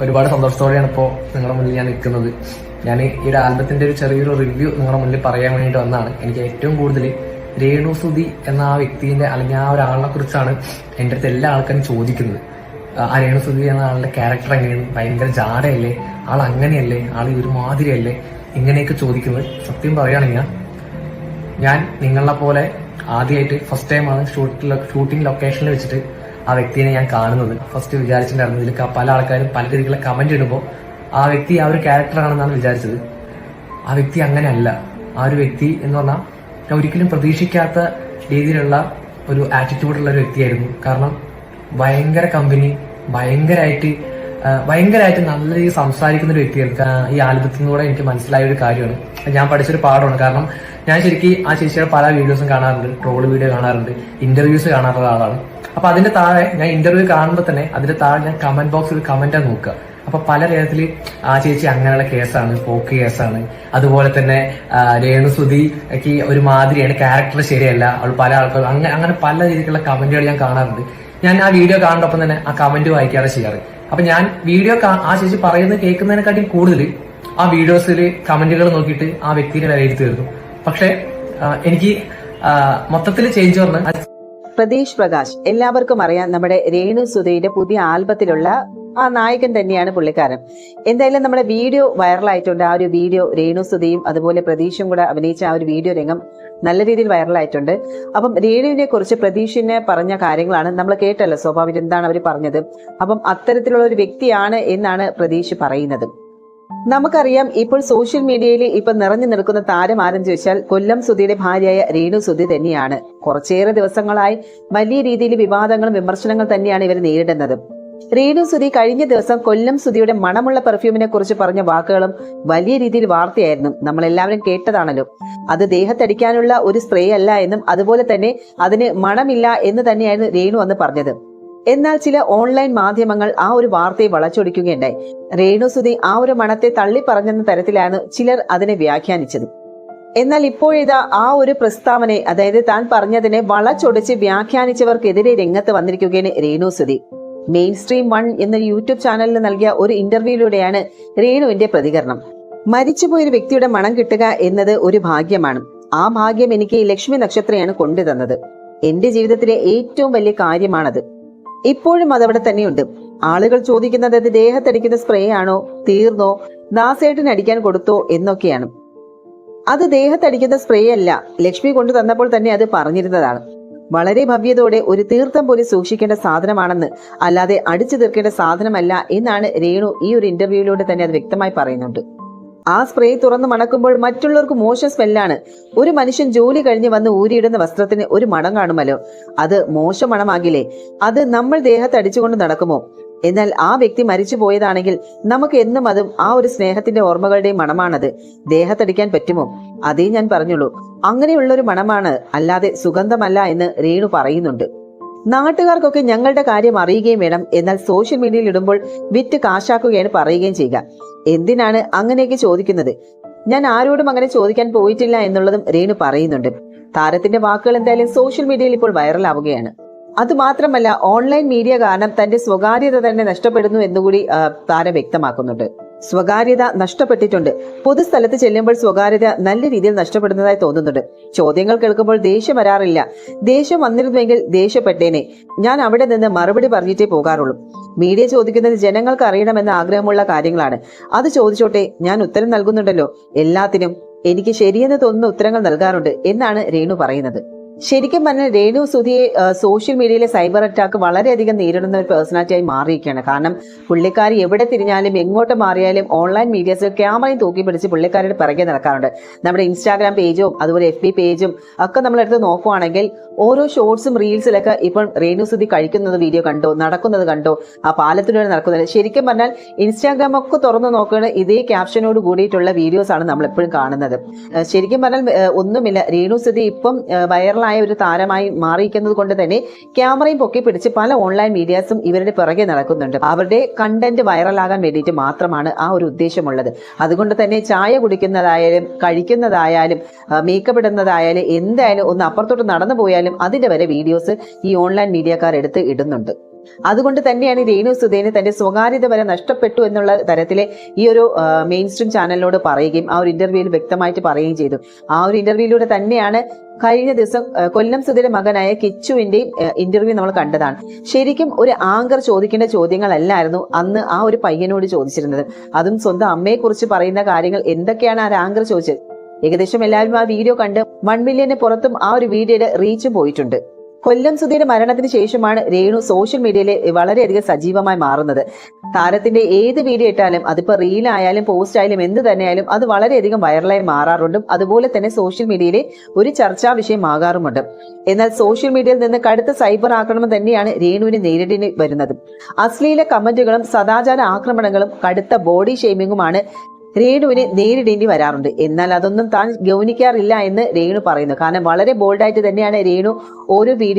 ഒരുപാട് സന്തോഷത്തോടെയാണ് ഇപ്പോൾ നിങ്ങളുടെ മുന്നിൽ ഞാൻ നിൽക്കുന്നത്. ഞാൻ ഈ ഒരു ആൽബത്തിന്റെ ഒരു ചെറിയൊരു റിവ്യൂ നിങ്ങളുടെ മുന്നിൽ പറയാൻ വേണ്ടിയിട്ട് വന്നതാണ്. എനിക്ക് ഏറ്റവും കൂടുതൽ രേണു സുധി എന്ന ആ വ്യക്തിന്റെ അല്ലെങ്കിൽ ആ ഒരാളിനെ കുറിച്ചാണ് എന്റെ അടുത്ത് എല്ലാ ആൾക്കാരും ചോദിക്കുന്നത്. ആ രേണു സുധി എന്ന ആളുടെ ക്യാരക്ടർ എങ്ങനെയാണ്? ഭയങ്കര ജാടയല്ലേ? ആൾ അങ്ങനെയല്ലേ? ആൾ ഒരു മാതിരിയല്ലേ? ഇങ്ങനെയൊക്കെ ചോദിക്കുന്നത്. സത്യം പറയുകയാണെങ്കിൽ ഞാൻ നിങ്ങളെ പോലെ ആദ്യമായിട്ട് ഫസ്റ്റ് ടൈമാണ് ഷൂട്ടിംഗ് ലൊക്കേഷനിൽ വെച്ചിട്ട് ആ വ്യക്തിയെ ഞാൻ കാണുന്നത്. ഫസ്റ്റ് വിചാരിച്ചിട്ടുണ്ടായിരുന്നു. ഇതിൽ പല ആൾക്കാരും പല രീതിയിലുള്ള കമന്റ് ഇടുമ്പോൾ ആ വ്യക്തി ആ ഒരു ക്യാരക്ടറാണെന്നാണ് വിചാരിച്ചത്. ആ വ്യക്തി അങ്ങനെയല്ല. ആ ഒരു വ്യക്തി എന്ന് പറഞ്ഞാൽ ഞാൻ ഒരിക്കലും പ്രതീക്ഷിക്കാത്ത രീതിയിലുള്ള ഒരു ആറ്റിറ്റ്യൂഡുള്ള ഒരു വ്യക്തിയായിരുന്നു. കാരണം ഭയങ്കര കമ്പനി ഭയങ്കരമായിട്ട് ഭയങ്കരമായിട്ട് നല്ല രീതിയിൽ സംസാരിക്കുന്ന ഒരു വ്യക്തികൾക്ക് ഈ ആൽബത്തിൽ നിന്നൂടെ എനിക്ക് മനസ്സിലായ ഒരു കാര്യമാണ്. ഞാൻ പഠിച്ചൊരു പാഠമാണ്. കാരണം ഞാൻ ശരിക്കും ആ ചേച്ചിയുടെ പല വീഡിയോസും കാണാറുണ്ട്. ട്രോൾ വീഡിയോ കാണാറുണ്ട്. ഇന്റർവ്യൂസ് കാണാറുള്ള ആളാണ് അപ്പൊ അതിന്റെ താഴെ ഞാൻ ഇന്റർവ്യൂ കാണുമ്പോൾ തന്നെ അതിന്റെ താഴെ ഞാൻ കമന്റ് ബോക്സിൽ കമന്റാ നോക്കുക. അപ്പൊ പല തരത്തിൽ ആ ചേച്ചി അങ്ങനെയുള്ള കേസാണ് പോക്ക് കേസാണ്. അതുപോലെ തന്നെ രേണുസുതിക്ക് ഒരു മാതിരിയാണ്. ക്യാരക്ടർ ശരിയല്ല. അവൾ പല ആൾക്കാർ അങ്ങനെ അങ്ങനെ പല രീതിക്കുള്ള കമന്റുകൾ ഞാൻ കാണാറുണ്ട്. ഞാൻ ആ വീഡിയോ കാണുന്നൊപ്പം തന്നെ ആ കമന്റ് വായിക്കാതെ ചെയ്യാറ്. അപ്പൊ ഞാൻ വീഡിയോ ആ ചേച്ചി പറയുന്നത് കേൾക്കുന്നതിനെക്കാട്ടിയും കൂടുതൽ ആ വീഡിയോസിൽ കമന്റുകൾ നോക്കിയിട്ട് ആ വ്യക്തിനെ വിലയിരുത്തിയിരുന്നു പക്ഷെ എനിക്ക് മൊത്തത്തിൽ ചേഞ്ച് വന്ന് പ്രതീഷ് പ്രകാശ് എല്ലാവർക്കും അറിയാം നമ്മുടെ രേണു സുധയുടെ പുതിയ ആൽബത്തിലുള്ള ആ നായകൻ തന്നെയാണ് പുള്ളിക്കാരൻ. എന്തായാലും നമ്മുടെ വീഡിയോ വൈറലായിട്ടുണ്ട് ആ ഒരു വീഡിയോ രേണു സുധയും അതുപോലെ പ്രതീഷും കൂടെ അഭിനയിച്ച ആ ഒരു വീഡിയോ രംഗം നല്ല രീതിയിൽ വൈറലായിട്ടുണ്ട്. അപ്പം രേണുവിനെ കുറിച്ച് പ്രതീഷിനെ പറഞ്ഞ കാര്യങ്ങളാണ് നമ്മൾ കേട്ടല്ലോ. സ്വാഭാവികം എന്താണ് അവർ പറഞ്ഞത്. അപ്പം അത്തരത്തിലുള്ള ഒരു വ്യക്തിയാണ് എന്നാണ് പ്രതീഷ് പറയുന്നത്. നമുക്കറിയാം ഇപ്പോൾ സോഷ്യൽ മീഡിയയിൽ ഇപ്പൊ നിറഞ്ഞു നിൽക്കുന്ന താരം ആരെന്ന് ചോദിച്ചാൽ കൊല്ലം സുധിയുടെ ഭാര്യയായ രേണു സുധി തന്നെയാണ്. കുറച്ചേറെ ദിവസങ്ങളായി വലിയ രീതിയിൽ വിവാദങ്ങളും വിമർശനങ്ങളും തന്നെയാണ് ഇവർ നേരിടുന്നത്. രേണു സുധി കഴിഞ്ഞ ദിവസം കൊല്ലം സുധിയുടെ മണമുള്ള പെർഫ്യൂമിനെ കുറിച്ച് പറഞ്ഞ വാക്കുകളും വലിയ രീതിയിൽ വാർത്തയായിരുന്നു. നമ്മൾ എല്ലാവരും കേട്ടതാണല്ലോ. അത് ദേഹത്തടിക്കാനുള്ള ഒരു സ്പ്രേ അല്ല എന്നും അതുപോലെ തന്നെ അതിന് മണമില്ല എന്ന് തന്നെയായിരുന്നു രേണു അന്ന് പറഞ്ഞത്. എന്നാൽ ചില ഓൺലൈൻ മാധ്യമങ്ങൾ ആ ഒരു വാർത്തയെ വളച്ചൊടിക്കുകയുണ്ടായി. രേണു സുധി ആ ഒരു മണത്തെ തള്ളി പറഞ്ഞെന്ന തരത്തിലാണ് ചിലർ അതിനെ വ്യാഖ്യാനിച്ചത്. എന്നാൽ ഇപ്പോഴിതാ ആ ഒരു പ്രസ്താവനയെ അതായത് താൻ പറഞ്ഞതിനെ വളച്ചൊടിച്ച് വ്യാഖ്യാനിച്ചവർക്കെതിരെ രംഗത്ത് വന്നിരിക്കുകയാണ് Renu Sudhi. Main stream one എന്ന യൂട്യൂബ് ചാനലിന് നൽകിയ ഒരു ഇന്റർവ്യൂയിലൂടെയാണ് രേണുവിന്റെ പ്രതികരണം. മരിച്ചുപോയൊരു വ്യക്തിയുടെ മണം കിട്ടുക എന്നത് ഒരു ഭാഗ്യമാണ്. ആ ഭാഗ്യം എനിക്ക് ലക്ഷ്മി നക്ഷത്രയാണ് കൊണ്ടുതന്നത് എന്റെ ജീവിതത്തിലെ ഏറ്റവും വലിയ കാര്യമാണത്. ഇപ്പോഴും അതവിടെ തന്നെയുണ്ട്. ആളുകൾ ചോദിക്കുന്നത് അത് ദേഹത്തടിക്കുന്ന സ്പ്രേ ആണോ തീർന്നോ ദാസേട്ടന് അടിക്കാൻ കൊടുത്തോ എന്നൊക്കെയാണ്. അത് ദേഹത്തടിക്കുന്ന സ്പ്രേ അല്ല. ലക്ഷ്മി കൊണ്ടു തന്നപ്പോൾ തന്നെ അത് പറഞ്ഞിരുന്നതാണ്. വളരെ ഭവ്യതോടെ ഒരു തീർത്ഥം പോലെ സൂക്ഷിക്കേണ്ട സാധനമാണെന്ന് അല്ലാതെ അടിച്ചു തീർക്കേണ്ട സാധനമല്ല എന്നാണ് രേണു ഈ ഒരു ഇന്റർവ്യൂവിലൂടെ തന്നെ അത് വ്യക്തമായി പറയുന്നുണ്ട്. ആ സ്പ്രേ തുറന്നു മണക്കുമ്പോൾ മറ്റുള്ളവർക്ക് മോശം സ്മെല്ലാണ് ഒരു മനുഷ്യൻ ജോലി കഴിഞ്ഞ് വന്ന് ഊരിയിടുന്ന വസ്ത്രത്തിന് ഒരു മണം കാണുമല്ലോ? അത് മോശം മണമാകില്ലേ? അത് നമ്മൾ ദേഹത്ത് അടിച്ചുകൊണ്ട് നടക്കുമോ? എന്നാൽ ആ വ്യക്തി മരിച്ചു പോയതാണെങ്കിൽ നമുക്ക് എന്നും അതും ആ ഒരു സ്നേഹത്തിന്റെ ഓർമ്മകളുടെയും മണമാണത്. ദേഹത്തടിക്കാൻ പറ്റുമോ? അതേ ഞാൻ പറഞ്ഞുള്ളൂ. അങ്ങനെയുള്ള ഒരു മണമാണ് അല്ലാതെ സുഗന്ധമല്ല എന്ന് രേണു പറയുന്നുണ്ട്. നാട്ടുകാർക്കൊക്കെ ഞങ്ങളുടെ കാര്യം അറിയുകയും വേണം. എന്നാൽ സോഷ്യൽ മീഡിയയിൽ ഇടുമ്പോൾ വിറ്റ് കാശാക്കുകയാണ് പറയുകയും ചെയ്യുക. എന്തിനാണ് അങ്ങനെയൊക്കെ ചോദിക്കുന്നത്? ഞാൻ ആരോടും അങ്ങനെ ചോദിക്കാൻ പോയിട്ടില്ല എന്നുള്ളതും രേണു പറയുന്നുണ്ട്. താരത്തിന്റെ വാക്കുകൾ എന്തായാലും സോഷ്യൽ മീഡിയയിൽ ഇപ്പോൾ വൈറലാവുകയാണ് അത് മാത്രമല്ല ഓൺലൈൻ മീഡിയ കാരണം തന്റെ സ്വകാര്യത തന്നെ നഷ്ടപ്പെടുന്നു എന്നുകൂടി താരം വ്യക്തമാക്കുന്നുണ്ട്. സ്വകാര്യത നഷ്ടപ്പെട്ടിട്ടുണ്ട്. പൊതുസ്ഥലത്ത് ചെല്ലുമ്പോൾ സ്വകാര്യത നല്ല രീതിയിൽ നഷ്ടപ്പെടുന്നതായി തോന്നുന്നുണ്ട്. ചോദ്യങ്ങൾ കേൾക്കുമ്പോൾ ദേഷ്യം വരാറില്ല. ദേഷ്യം വന്നിരുന്നുവെങ്കിൽ ദേഷ്യപ്പെട്ടേനെ. ഞാൻ അവിടെ നിന്ന് മറുപടി പറഞ്ഞിട്ടേ പോകാറുള്ളൂ. മീഡിയ ചോദിക്കുന്നത് ജനങ്ങൾക്ക് അറിയണമെന്ന ആഗ്രഹമുള്ള കാര്യങ്ങളാണ്. അത് ചോദിച്ചോട്ടെ ഞാൻ ഉത്തരം നൽകുന്നുണ്ടല്ലോ. എല്ലാത്തിനും എനിക്ക് ശരിയെന്ന് തോന്നുന്ന ഉത്തരങ്ങൾ നൽകാറുണ്ട് എന്നാണ് രേണു പറയുന്നത്. ശരിക്കും പറഞ്ഞാൽ രേണു സുധിയെ സോഷ്യൽ മീഡിയയിലെ സൈബർ അറ്റാക്ക് വളരെയധികം നേരിടുന്ന ഒരു പേഴ്സണാലിറ്റി ആയി മാറിയിരിക്കുകയാണ്. കാരണം പുള്ളിക്കാരി എവിടെ തിരിഞ്ഞാലും എങ്ങോട്ട് മാറിയാലും ഓൺലൈൻ മീഡിയസിൽ ക്യാമറയും തൂക്കി പിടിച്ച് പുള്ളിക്കാരുടെ പിറകെ നടക്കാറുണ്ട്. നമ്മുടെ ഇൻസ്റ്റാഗ്രാം പേജും അതുപോലെ എഫ് ബി പേജും ഒക്കെ നമ്മൾ എടുത്ത് നോക്കുവാണെങ്കിൽ ഓരോ ഷോർട്സും റീൽസിലൊക്കെ ഇപ്പോൾ രേണു സുധി കഴിക്കുന്നത് വീഡിയോ കണ്ടോ നടക്കുന്നത് കണ്ടോ ആ പാലത്തിലൂടെ നടക്കുന്നത്. ശരിക്കും പറഞ്ഞാൽ ഇൻസ്റ്റാഗ്രാം ഒക്കെ തുറന്നു നോക്കുകയാണ് ഇതേ ക്യാപ്ഷനോട് കൂടിയിട്ടുള്ള വീഡിയോസ് ആണ് നമ്മൾ എപ്പോഴും കാണുന്നത്. ശരിക്കും പറഞ്ഞാൽ ഒന്നുമില്ല. രേണു സുധി ഇപ്പം ഏഹ് വൈറലായ ഒരു താരമായി മാറിയിരിക്കുന്നത് കൊണ്ട് തന്നെ ക്യാമറയും പൊക്കി പിടിച്ച് പല ഓൺലൈൻ മീഡിയാസും ഇവരുടെ പിറകെ നടക്കുന്നുണ്ട്. അവരുടെ കണ്ടന്റ് വൈറലാകാൻ വേണ്ടിയിട്ട് മാത്രമാണ് ആ ഒരു ഉദ്ദേശമുള്ളത്. അതുകൊണ്ട് തന്നെ ചായ കുടിക്കുന്നതായാലും കഴിക്കുന്നതായാലും മേക്കപ്പ് ഇടുന്നതായാലും എന്തായാലും ഒന്ന് അപ്പുറത്തോട്ട് നടന്നു പോയാലും അതിന്റെ വരെ വീഡിയോസ് ഈ ഓൺലൈൻ മീഡിയക്കാർ എടുത്ത് ഇടുന്നുണ്ട്. അതുകൊണ്ട് തന്നെയാണ് രേണു സുധേന് തന്റെ സ്വകാര്യത വരെ നഷ്ടപ്പെട്ടു എന്നുള്ള തരത്തിലെ ഈ ഒരു മെയിൻ സ്ട്രീം ചാനലിനോട് പറയുകയും ആ ഒരു ഇന്റർവ്യൂവിൽ വ്യക്തമായിട്ട് പറയുകയും ചെയ്തു. ആ ഒരു ഇന്റർവ്യൂയിലൂടെ തന്നെയാണ് കഴിഞ്ഞ ദിവസം കൊല്ലം സുധീരെ മകനായ കിച്ചുവിന്റെയും ഇന്റർവ്യൂ നമ്മൾ കണ്ടതാണ്. ശരിക്കും ഒരു ആങ്കർ ചോദിക്കേണ്ട ചോദ്യങ്ങളല്ലായിരുന്നു അന്ന് ആ ഒരു പയ്യനോട് ചോദിച്ചിരുന്നത്. അതും സ്വന്തം അമ്മയെ കുറിച്ച് പറയുന്ന കാര്യങ്ങൾ എന്തൊക്കെയാണ് ആ ആങ്കർ ചോദിച്ചത്? ഏകദേശം എല്ലാവരും ആ വീഡിയോ കണ്ട് വൺ മില്യന് പുറത്തും ആ ഒരു വീഡിയോയുടെ റീച്ച് പോയിട്ടുണ്ട്. കൊല്ലം സുധിയുടെ മരണത്തിന് ശേഷമാണ് രേണു സോഷ്യൽ മീഡിയയിൽ വളരെയധികം സജീവമായി മാറുന്നത്. താരത്തിന്റെ ഏത് വീഡിയോ ഇട്ടാലും അതിപ്പോ റീലായാലും പോസ്റ്റ് ആയാലും എന്ത് തന്നെയായാലും അത് വളരെയധികം വൈറലായി മാറാറുണ്ട്. അതുപോലെ തന്നെ സോഷ്യൽ മീഡിയയിലെ ഒരു ചർച്ചാ വിഷയമാകാറുമുണ്ട്. എന്നാൽ സോഷ്യൽ മീഡിയയിൽ നിന്ന് കടുത്ത സൈബർ ആക്രമണം തന്നെയാണ് രേണുവിന് നേരിടേണ്ടി വരുന്നത്. അശ്ലീല കമന്റുകളും സദാചാര ആക്രമണങ്ങളും കടുത്ത ബോഡി ഷെയ്മിങ്ങുമാണ് രേണുവിന് നേരിടേണ്ടി വരാറുണ്ട്. എന്നാൽ അതൊന്നും താൻ ഗൗനിക്കാറില്ല എന്ന് രേണു പറയുന്നു. കാരണം വളരെ ബോൾഡായിട്ട് തന്നെയാണ് രേണു ഓരോ വീഡിയോ